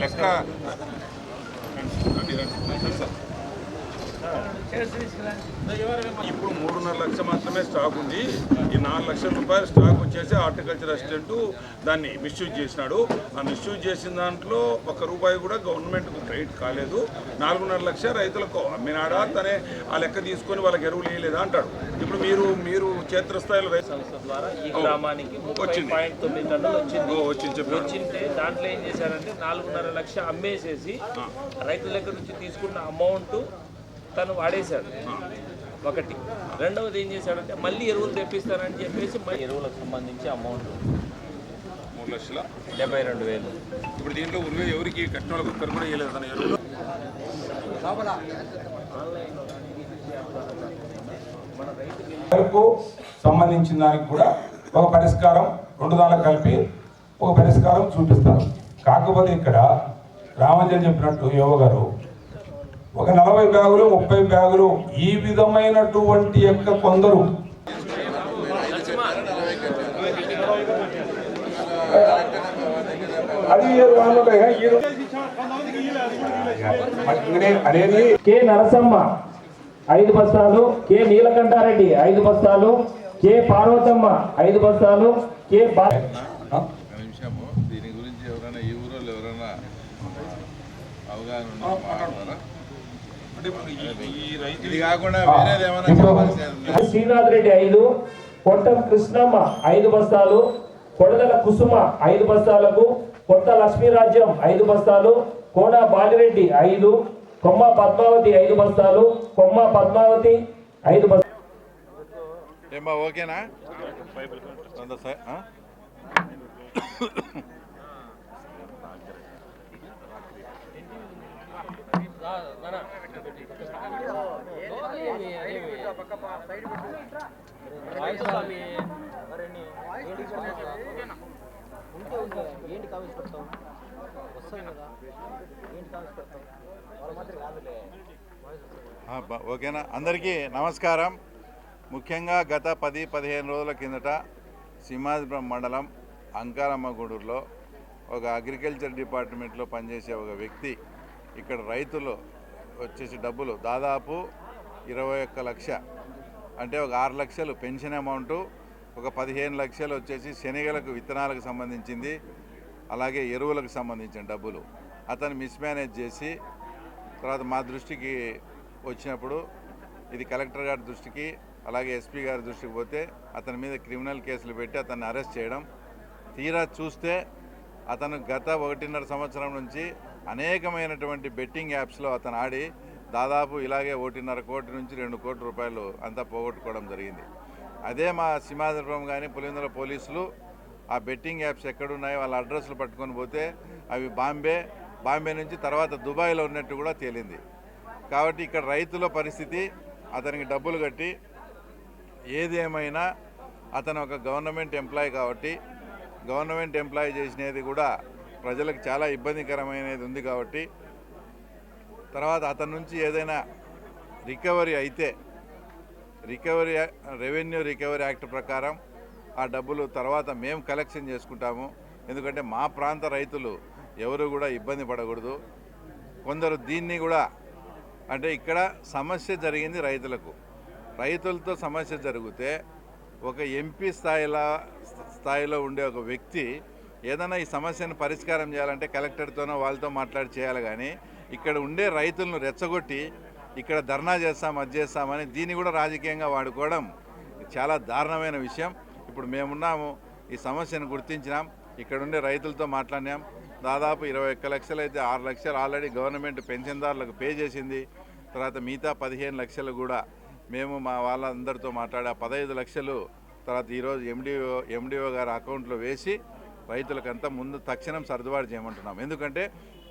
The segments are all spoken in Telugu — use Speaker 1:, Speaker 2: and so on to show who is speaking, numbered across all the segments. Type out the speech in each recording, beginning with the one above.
Speaker 1: లెక్క ఇప్పుడు మూడున్నర లక్ష మాత్రమే స్టాక్ ఉంది. ఈ నాలుగు లక్షల రూపాయలు స్టాక్ వచ్చేసి హార్టికల్చర్ అసిస్టెంట్ దాన్ని మిస్యూజ్ చేసినాడు. ఆ మిస్యూజ్ చేసిన దాంట్లో ఒక రూపాయి కూడా గవర్నమెంట్కు క్రెడిట్ కాలేదు. నాలుగున్నర లక్ష రైతులకు అమ్మినాడా? తనే ఆ లెక్క తీసుకొని వాళ్ళకి ఎరువులు వేయలేదా అంటాడు. ఇప్పుడు మీరు మీరు క్షేత్రస్థాయిలో రైతు
Speaker 2: సంస్థ ద్వారా ఈ గ్రామానికి ముప్పై
Speaker 1: వచ్చింది.
Speaker 2: పాయింట్ తొమ్మిది టన్నులు వచ్చింది. వచ్చింటే దాంట్లో ఏం చేశారంటే నాలుగున్నర లక్ష అమ్మేసేసి రైతుల దగ్గర నుంచి తీసుకున్న అమౌంట్ తను వాడేశాడు. ఒకటి. రెండవది ఏం చేశాడంటే మళ్ళీ ఎరువులు తెప్పిస్తానని చెప్పేసి మళ్ళీ ఎరువులకు సంబంధించి అమౌంట్
Speaker 1: మూడు లక్షల?
Speaker 2: డెబ్బై రెండు వేలు.
Speaker 1: ఇప్పుడు దీంట్లో ఉరువే ఎవరికి కట్టిన వాళ్ళకి ఒక్కరు కూడా వేయలేదు తన ఎరువులు?
Speaker 3: సంబంధించిన దానికి కూడా ఒక పరిష్కారం రెండు దానికి కలిపి ఒక పరిష్కారం చూపిస్తారు కాకపోతే ఇక్కడ రామంజన్ చెప్పినట్టు యువ గారు ఒక నలభై బ్యాగులు ముప్పై బ్యాగులు ఈ విధమైనటువంటి యొక్క కొందరు. అది అనేది
Speaker 4: కె నరసమ్మ ఐదు బస్తాలు. కె నీలకంఠారెడ్డి ఐదు బస్తాలు. కె పార్వతమ్మ ఐదు బస్తాలు. కె
Speaker 5: దీని గురించి ఎవరైనా ఈ ఎవరైనా అవగాహన
Speaker 4: శ్రీనాథ్ రెడ్డి ఐదు కొట్టం కృష్ణమ్మ ఐదు బస్తాలు కొడదల కుసుమ ఐదు బస్తాలకు కొత్త లక్ష్మీరాజ్యం ఐదు బస్తాలు కోన బాలిరెడ్డి ఐదు కొమ్మ పద్మావతి ఐదు బస్తాలు కొమ్మ పద్మావతి ఐదు బస్తాలు
Speaker 5: ఓకేనా? ఓకేనా? అందరికీ నమస్కారం. ముఖ్యంగా గత పది పదిహేను రోజుల కిందట సింహాద్రిపురం మండలం అంకారమ్మగూడూరులో ఒక అగ్రికల్చర్ డిపార్ట్మెంట్లో పనిచేసే ఒక వ్యక్తి ఇక్కడ రైతులు వచ్చేసి డబ్బులు దాదాపు ఇరవై ఒక్క లక్ష అంటే ఒక ఆరు లక్షలు పెన్షన్ అమౌంట్ ఒక పదిహేను లక్షలు వచ్చేసి శనగలకు విత్తనాలకు సంబంధించింది అలాగే ఎరువులకు సంబంధించిన డబ్బులు. అతను మిస్మేనేజ్ చేసి తర్వాత మా దృష్టికి వచ్చినప్పుడు ఇది కలెక్టర్ గారి దృష్టికి అలాగే ఎస్పీ గారి దృష్టికి పోతే అతని మీద క్రిమినల్ కేసులు పెట్టి అతన్ని అరెస్ట్ చేయడం. తీరా చూస్తే అతను గత ఒకటిన్నర సంవత్సరం నుంచి అనేకమైనటువంటి బెట్టింగ్ యాప్స్లో అతను ఆడి దాదాపు ఇలాగే ఒకటిన్నర కోటి నుంచి రెండు కోట్ల రూపాయలు అంతా పోగొట్టుకోవడం జరిగింది. అదే మా సింహాద్రిపురం కానీ పులిందర పోలీసులు ఆ బెట్టింగ్ యాప్స్ ఎక్కడున్నాయో వాళ్ళ అడ్రస్లు పట్టుకొని పోతే అవి బాంబే బాంబే నుంచి తర్వాత దుబాయ్లో ఉన్నట్టు కూడా తేలింది. కాబట్టి ఇక్కడ రైతుల పరిస్థితి అతనికి డబ్బులు కట్టి ఏదేమైనా అతను ఒక గవర్నమెంట్ ఎంప్లాయీ కాబట్టి గవర్నమెంట్ ఎంప్లాయీ చేసినది కూడా ప్రజలకు చాలా ఇబ్బందికరమైనది ఉంది కాబట్టి తర్వాత అతని నుంచి ఏదైనా రికవరీ అయితే రికవరీ రెవెన్యూ రికవరీ యాక్ట్ ప్రకారం ఆ డబ్బులు తర్వాత మేము కలెక్షన్ చేసుకుంటాము. ఎందుకంటే మా ప్రాంత రైతులు ఎవరు కూడా ఇబ్బంది పడకూడదు. కొందరు దీన్ని కూడా అంటే ఇక్కడ సమస్య జరిగింది రైతులకు. రైతులతో సమస్య జరిగితే ఒక ఎంపీ స్థాయిలో స్థాయిలో ఉండే ఒక వ్యక్తి ఏదైనా ఈ సమస్యను పరిష్కారం చేయాలంటే కలెక్టర్తోనో వాళ్ళతో మాట్లాడి చేయాలి కానీ ఇక్కడ ఉండే రైతులను రెచ్చగొట్టి ఇక్కడ ధర్నా చేస్తాం అది చేస్తామని దీన్ని కూడా రాజకీయంగా వాడుకోవడం చాలా దారుణమైన విషయం. ఇప్పుడు మేమున్నాము ఈ సమస్యను గుర్తించినాం ఇక్కడ ఉండే రైతులతో మాట్లాడినాం. దాదాపు ఇరవై ఒక్క లక్షలు అయితే ఆరు లక్షలు ఆల్రెడీ గవర్నమెంట్ పెన్షన్దారులకు పే చేసింది. తర్వాత మిగతా పదిహేను లక్షలు కూడా మేము మా వాళ్ళందరితో మాట్లాడి ఆ పదహైదు లక్షలు తర్వాత ఈరోజు ఎండిఓ ఎండిఓ గారి అకౌంట్లో వేసి రైతులకంతా ముందు తక్షణం సర్దుబాటు చేయమంటున్నాం. ఎందుకంటే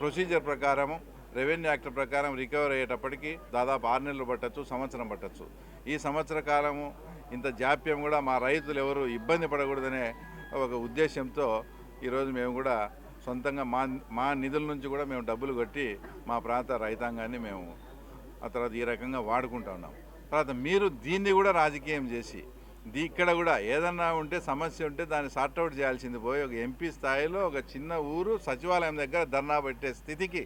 Speaker 5: ప్రొసీజర్ ప్రకారము రెవెన్యూ యాక్ట్ ప్రకారం రికవర్ అయ్యేటప్పటికి దాదాపు ఆరు నెలలు పట్టచ్చు సంవత్సరం పట్టచ్చు. ఈ సంవత్సర కాలము ఇంత జాప్యం కూడా మా రైతులు ఎవరు ఇబ్బంది పడకూడదనే ఒక ఉద్దేశంతో ఈరోజు మేము కూడా సొంతంగా మా మా నిధుల నుంచి కూడా మేము డబ్బులు కట్టి మా ప్రాంత రైతాంగాన్ని మేము ఆ తర్వాత ఈ రకంగా వాడుకుంటా ఉన్నాం. తర్వాత మీరు దీన్ని కూడా రాజకీయం చేసి దీ ఇక్కడ కూడా ఏదన్నా ఉంటే సమస్య ఉంటే దాన్ని సార్ట్అవుట్ చేయాల్సింది పోయి ఒక ఎంపీ స్థాయిలో ఒక చిన్న ఊరు సచివాలయం దగ్గర ధర్నా పెట్టే స్థితికి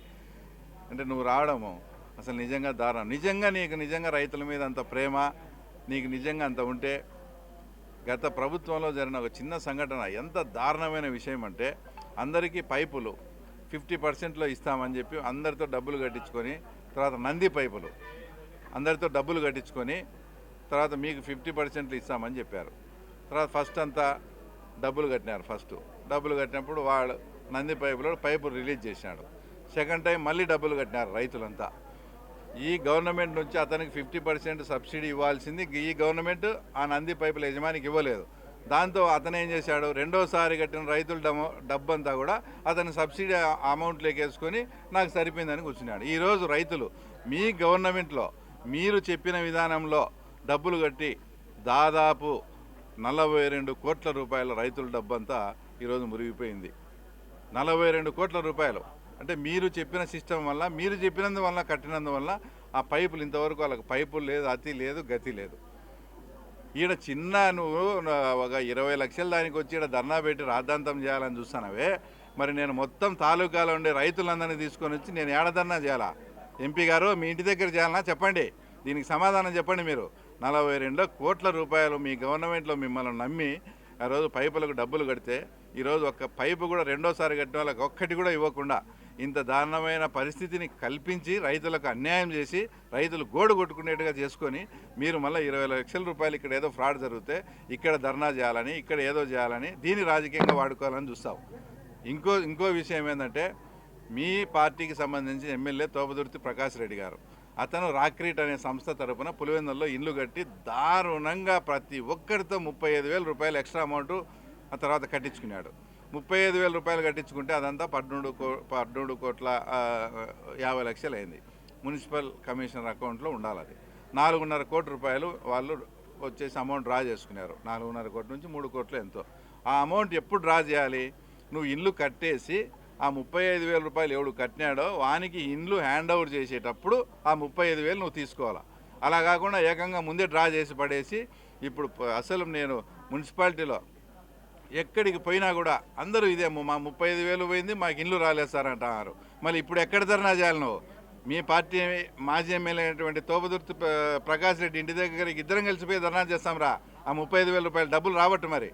Speaker 5: అంటే నువ్వు రావడము అసలు నిజంగా దారుణం. నిజంగా నీకు నిజంగా రైతుల మీద అంత ప్రేమ నీకు నిజంగా అంత ఉంటే గత ప్రభుత్వంలో జరిగిన ఒక చిన్న సంఘటన ఎంత దారుణమైన విషయం అంటే అందరికీ పైపులు ఫిఫ్టీ పర్సెంట్లో ఇస్తామని చెప్పి అందరితో డబ్బులు కట్టించుకొని తర్వాత నంది పైపులు అందరితో డబ్బులు కట్టించుకొని తర్వాత మీకు ఫిఫ్టీ పర్సెంట్లు ఇస్తామని చెప్పారు. తర్వాత ఫస్ట్ అంతా డబ్బులు కట్టినారు ఫస్ట్ డబ్బులు కట్టినప్పుడు వాడు నంది పైపులో పైపు రిలీజ్ చేసినాడు. సెకండ్ టైం మళ్ళీ డబ్బులు కట్టినారు రైతులంతా. ఈ గవర్నమెంట్ నుంచి అతనికి ఫిఫ్టీ పర్సెంట్ సబ్సిడీ ఇవ్వాల్సింది ఈ గవర్నమెంట్ ఆ నంది పైపుల యజమానికి ఇవ్వలేదు. దాంతో అతను ఏం చేశాడు? రెండోసారి కట్టిన రైతుల డమో డబ్బంతా కూడా అతను సబ్సిడీ అమౌంట్లోకి వేసుకొని నాకు సరిపోయిందని కూర్చున్నాడు. ఈరోజు రైతులు మీ గవర్నమెంట్లో మీరు చెప్పిన విధానంలో డబ్బులు కట్టి దాదాపు నలభై రెండు కోట్ల రూపాయల రైతుల డబ్బంతా ఈరోజు మురిగిపోయింది. నలభై రెండు కోట్ల రూపాయలు. అంటే మీరు చెప్పిన సిస్టమ్ వల్ల మీరు చెప్పినందువల్ల కట్టినందువల్ల ఆ పైపులు ఇంతవరకు వాళ్ళకి పైపులు లేదు అతి లేదు గతి లేదు. ఈడ చిన్న నువ్వు ఒక ఇరవై లక్షల దానికి వచ్చి ఈడ ధర్నా పెట్టి రాద్ధాంతం చేయాలని చూస్తానవే మరి నేను మొత్తం తాలూకాలో ఉండే రైతులందరినీ తీసుకొని వచ్చి నేను ఏడ చేయాలా? ఎంపీ గారు మీ ఇంటి దగ్గర చేయాలన్నా చెప్పండి. దీనికి సమాధానం చెప్పండి మీరు. నలభై రెండు కోట్ల రూపాయలు మీ గవర్నమెంట్లో మిమ్మల్ని నమ్మి ఆ రోజు పైపులకు డబ్బులు కడితే ఈరోజు ఒక్క పైపు కూడా రెండోసారి కట్టిన వాళ్ళకి ఒక్కటి కూడా ఇవ్వకుండా ఇంత దారుణమైన పరిస్థితిని కల్పించి రైతులకు అన్యాయం చేసి రైతులు గోడు కొట్టుకునేట్టుగా చేసుకొని మీరు మళ్ళీ ఇరవై లక్షల రూపాయలు ఇక్కడ ఏదో ఫ్రాడ్ జరిగితే ఇక్కడ ధర్నా చేయాలని ఇక్కడ ఏదో చేయాలని దీన్ని రాజకీయంగా వాడుకోవాలని చూస్తాం ఇంకో ఇంకో విషయం ఏంటంటే మీ పార్టీకి సంబంధించి ఎమ్మెల్యే తోపదుర్తి ప్రకాష్ రెడ్డి గారు. అతను రాక్రీట్ అనే సంస్థ తరపున పులివెందుల్లో ఇల్లు కట్టి దారుణంగా ప్రతి ఒక్కరితో ముప్పై ఐదు వేల రూపాయలు ఎక్స్ట్రా అమౌంట్ ఆ తర్వాత కట్టించుకున్నాడు. ముప్పై ఐదు వేల రూపాయలు కట్టించుకుంటే అదంతా పద్మూడు కో పద్మూడు కోట్ల యాభై లక్షలు అయింది. మున్సిపల్ కమిషనర్ అకౌంట్లో ఉండాలి అది నాలుగున్నర కోటి రూపాయలు వాళ్ళు వచ్చేసి అమౌంట్ డ్రా చేసుకున్నారు. నాలుగున్నర కోట్ల నుంచి మూడు కోట్లు ఎంతో. ఆ అమౌంట్ ఎప్పుడు డ్రా చేయాలి? నువ్వు ఇల్లు కట్టేసి ఆ ముప్పై ఐదు వేల రూపాయలు ఎవడు కట్టినాడో వానికి ఇండ్లు హ్యాండ్ ఓవర్ చేసేటప్పుడు ఆ ముప్పై ఐదు వేలు నువ్వు తీసుకోవాలా? అలా కాకుండా ఏకంగా ముందే డ్రా చేసి పడేసి ఇప్పుడు అసలు నేను మున్సిపాలిటీలో ఎక్కడికి పోయినా కూడా అందరూ ఇదే మా ముప్పై ఐదు వేలు పోయింది మాకు ఇల్లు రాలేదు సార్ అంటున్నారు. మళ్ళీ ఇప్పుడు ఎక్కడ ధర్నా చేయాలి నువ్వు? మీ పార్టీ మాజీ ఎమ్మెల్యే అయినటువంటి తోపదుర్తి ప్రకాష్ రెడ్డి ఇంటి దగ్గరికి ఇద్దరం కలిసిపోయి ధర్నా చేస్తాం రా. ఆ ముప్పై ఐదు వేల రూపాయలు డబ్బులు రాబట్టు మరి.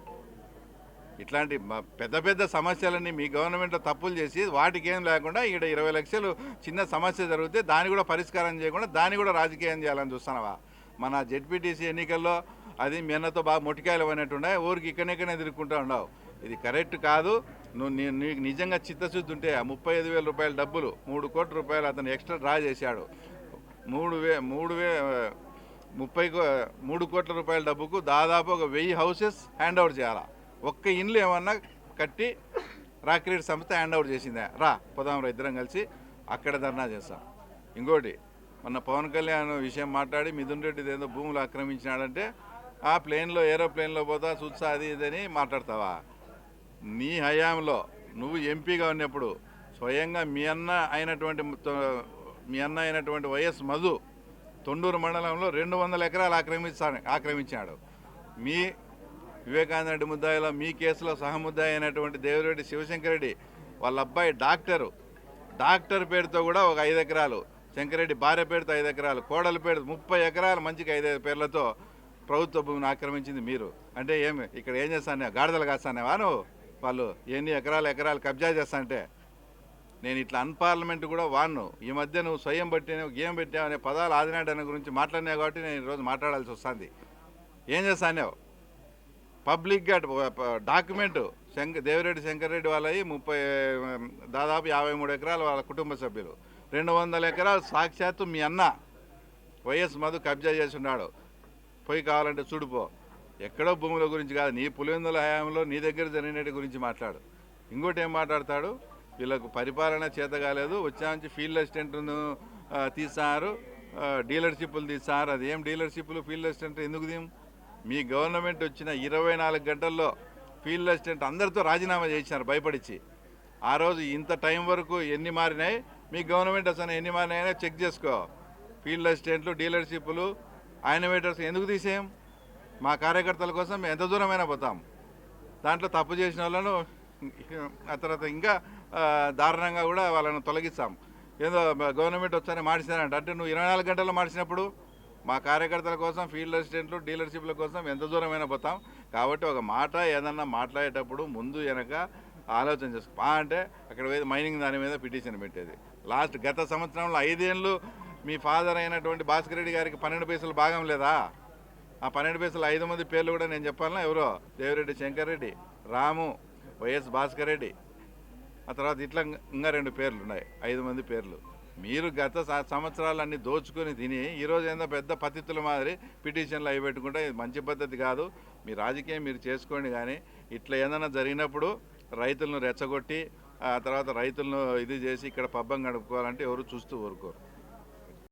Speaker 5: ఇట్లాంటి పెద్ద పెద్ద సమస్యలన్నీ మీ గవర్నమెంట్లో తప్పులు చేసి వాటికి ఏం లేకుండా ఇక్కడ ఇరవై లక్షలు చిన్న సమస్య జరిగితే దాన్ని కూడా పరిష్కారం చేయకుండా దాన్ని కూడా రాజకీయం చేయాలని చూస్తున్నావా? మన జెడ్పీటీసీ ఎన్నికల్లో అది మీ అన్నతో బాగా మొటికాయలు అయినట్టుండే ఊరికి ఇక్కడెక్కడనే తిరుగుకుంటూ ఉండవు ఇది కరెక్ట్ కాదు. నువ్వు నీకు నిజంగా చిత్తశుద్ధి ఉంటే ఆ ముప్పై ఐదు వేల రూపాయల డబ్బులు మూడు కోట్ల రూపాయలు అతను ఎక్స్ట్రా డ్రా చేశాడు. మూడు వే మూడు వే ముప్పై కో- మూడు కోట్ల రూపాయల డబ్బుకు దాదాపు ఒక వెయ్యి హౌసెస్ హ్యాండ్ ఓవర్ చేయాలా? ఒక్క ఇండ్లు ఏమన్నా కట్టి రాక్రీడ్ సంస్థ హ్యాండ్ ఓవర్ చేసిందా? రా పోదాం రా ఇద్దరం కలిసి అక్కడ ధర్నా చేస్తాం. ఇంకోటి మొన్న పవన్ కళ్యాణ్ విషయం మాట్లాడి మిథున్ రెడ్డి ఏదో భూములు ఆక్రమించినాడంటే ఆ ప్లేన్లో ఏరోప్లేన్లో పోతా చూసా అది ఇదని మాట్లాడతావా? నీ హయాంలో నువ్వు ఎంపీగా ఉన్నప్పుడు స్వయంగా మీ అన్న అయినటువంటి మీ అన్న అయినటువంటి వైఎస్ మధు తొండూరు మండలంలో రెండు వందల ఎకరాలు ఆక్రమించాడు ఆక్రమించాడు మీ వివేకానంద రెడ్డి ముద్దాయిలో మీ కేసులో సహముద్దాయి అయినటువంటి దేవిరెడ్డి శివశంకరెడ్డి వాళ్ళ అబ్బాయి డాక్టరు. డాక్టర్ పేరుతో కూడా ఒక ఐదు ఎకరాలు శంకరెడ్డి భార్య పేరుతో ఐదు ఎకరాలు కోడల ముప్పై ఎకరాలు మంచికి ఐదైదు పేర్లతో ప్రభుత్వ భూమిని ఆక్రమించింది మీరు. అంటే ఏమి ఇక్కడ ఏం చేస్తానే గాడిదలు కాస్తానేవా నువ్వు? వాళ్ళు ఎన్ని ఎకరాలు ఎకరాలు కబ్జా చేస్తానంటే నేను ఇట్లా అన్పార్లమెంట్ కూడా వాన్ను ఈ మధ్య నువ్వు స్వయం బట్టి గేమ్ పెట్టావు అనే పదాలు ఆదినాడని గురించి మాట్లాడినావు కాబట్టి నేను ఈరోజు మాట్లాడాల్సి వస్తుంది. ఏం చేస్తానేవు పబ్లిక్గా డాక్యుమెంట్ శంకర్ దేవిరెడ్డి శంకర్రెడ్డి వాళ్ళవి ముప్పై దాదాపు యాభై మూడు ఎకరాలు వాళ్ళ కుటుంబ సభ్యులు. రెండు వందల ఎకరాలు సాక్షాత్తు మీ అన్న వైఎస్ మధు కబ్జా చేసి ఉన్నాడు పోయి కావాలంటే చూడిపో ఎక్కడో భూముల గురించి కాదు నీ పులివెందుల హయాంలో నీ దగ్గర జరిగినటి గురించి మాట్లాడు. ఇంకోటి ఏం మాట్లాడతాడు? వీళ్ళకు పరిపాలన చేత కాలేదు. వచ్చా నుంచి ఫీల్డ్ అసిస్టెంట్ను తీసారు డీలర్షిప్లు తీసారు అది ఏం డీలర్షిప్లు? ఫీల్డ్ అసిస్టెంట్ ఎందుకు దీం? మీ గవర్నమెంట్ వచ్చిన ఇరవై నాలుగు గంటల్లో ఫీల్డ్ అసిస్టెంట్ అందరితో రాజీనామా చేసినారు భయపడిచ్చి. ఆ రోజు ఇంత టైం వరకు ఎన్ని మారినాయి? మీ గవర్నమెంట్ అసలు ఎన్ని మారినాయో చెక్ చేసుకో. ఫీల్డ్ అసిస్టెంట్లు డీలర్షిప్లు ఆయనవేటర్స్ ఎందుకు తీసేయం? మా కార్యకర్తల కోసం ఎంత దూరమైనా పోతాం. దాంట్లో తప్పు చేసిన వాళ్ళను ఆ తర్వాత ఇంకా దారుణంగా కూడా వాళ్ళని తొలగిస్తాం. ఏదో గవర్నమెంట్ వచ్చారని మార్చారంట అంటే నువ్వు ఇరవై నాలుగు గంటల్లో మార్చినప్పుడు మా కార్యకర్తల కోసం ఫీల్డ్ అసిస్టెంట్లు డీలర్షిప్ల కోసం ఎంత దూరమైనా పోతాం. కాబట్టి ఒక మాట ఏదన్నా మాట్లాడేటప్పుడు ముందు వెనక ఆలోచన చేసుకో. అంటే అక్కడ పోయి మైనింగ్ దాని మీద పిటిషన్ పెట్టేది. లాస్ట్ గత సంవత్సరంలో ఐదేళ్ళు మీ ఫాదర్ అయినటువంటి భాస్కర్ రెడ్డి గారికి పన్నెండు పైసలు భాగం లేదా? ఆ పన్నెండు పైసలు ఐదు మంది పేర్లు కూడా నేను చెప్పాలన్నా ఎవరో? దేవిరెడ్డి శంకర్ రెడ్డి రాము వైఎస్ భాస్కర్ రెడ్డి. ఆ తర్వాత ఇట్లా ఇంకా రెండు పేర్లు ఉన్నాయి. ఐదు మంది పేర్లు. మీరు గత సంవత్సరాలన్నీ దోచుకొని తిని ఈరోజు ఏందో పెద్ద పతిత్తుల మాదిరి పిటిషన్లు అవి పెట్టుకుంటే ఇది మంచి పద్ధతి కాదు. మీ రాజకీయం మీరు చేసుకోండి కానీ ఇట్లా ఏదైనా జరిగినప్పుడు రైతులను రెచ్చగొట్టి ఆ తర్వాత రైతులను ఇది చేసి ఇక్కడ పబ్బం గడుపుకోవాలంటే ఎవరు చూస్తూ ఊరుకోరు.